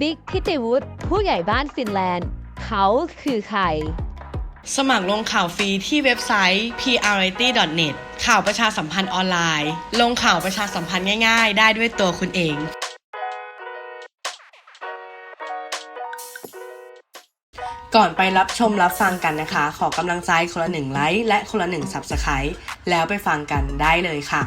บิ๊กทิติวุฒิผู้ใหญ่บ้านฟินแลนด์ เขาคือใคร สมัครลงข่าวฟรีที่เว็บไซต์ priority.net ข่าวประชาสัมพันธ์ออนไลน์ ลงข่าวประชาสัมพันธ์ง่ายๆ ได้ด้วยตัวคุณเองก่อนไปรับชมรับฟังกันนะคะ ขอกำลังใจคนละหนึ่งไลค์และคนละหนึ่ง Subscribe แล้วไปฟังกันได้เลยค่ะ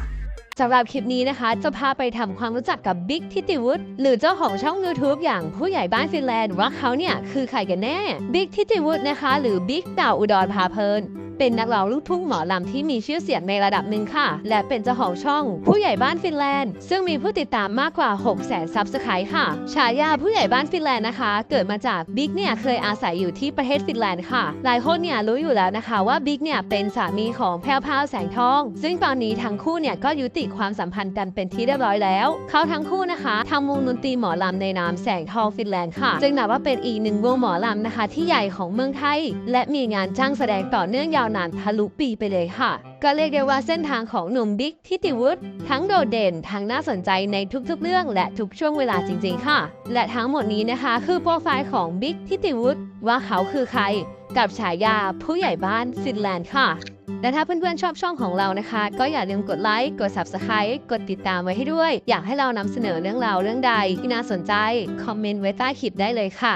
สำหรับคลิปนี้นะคะจะพาไปทำความรู้จักกับบิ๊กทิติวุฒิหรือเจ้าของช่อง YouTube อย่างผู้ใหญ่บ้านฟินแลนด์ว่าเขาเนี่ยคือใครกันแน่บิ๊กทิติวุฒินะคะ หรือบิ๊กดาวอุดรพาเพลิน เป็นนักร้องลูกทุ่งหมอลำที่มีชื่อเสียงในระดับหนึ่งค่ะ และเป็นเจ้าของช่อง ผู้ใหญ่บ้านฟินแลนด์ ซึ่งมีผู้ติดตามมากกว่า 6 0 0 0 0ซับสไครต์ค่ะ ฉายาผู้ใหญ่บ้านฟินแลนด์นะคะ เกิดมาจากบิ๊กเนี่ยเคยอาศัยอยู่ที่ประเทศฟินแลนด์ค่ะ หลายคนเนี่ยรู้อยู่แล้วนะคะว่าบิ๊กเนี่ยเป็นสามีของแพรวพาวแสงทอง ซึ่งตอนนี้ทั้งคู่เนี่ยก็ยุติความสัมพันธ์กันเป็นที่เรียบร้อยแล้ว เขาทั้งคู่นะคะทำวงดนตรีหมอลำในนามแสงทองฟินแลนด์ค่ะ จึงนับว่าเป็นอีกหนึ่งวงหมอลำนะคะ ที่ใหญ่ของเมืองไทย และมีงานจ้างแสดงต่อเนื่องยาวนานทะลุปีไปเลยค่ะ ก็เรียกได้ว่าเส้นทางของหนุ่มบิ๊กทิติวุฒิทั้งโดดเด่นทั้งน่าสนใจในทุกๆเรื่องและทุกช่วงเวลาจริงๆค่ะ และทั้งหมดนี้นะคะคือโปรไฟล์ของบิ๊กทิติวุฒิว่าเขาคือใคร กับฉายาผู้ใหญ่บ้านฟินแลนด์ค่ะและถ้าเพื่อนๆชอบช่องของเรานะคะ ก็อย่าลืมกดไลค์ กด Subscribe กดติดตามไว้ให้ด้วย อยากให้เรานำเสนอเรื่องราวเรื่องใดที่น่าสนใจ คอมเมนต์ไว้ใต้คลิปได้เลยค่ะ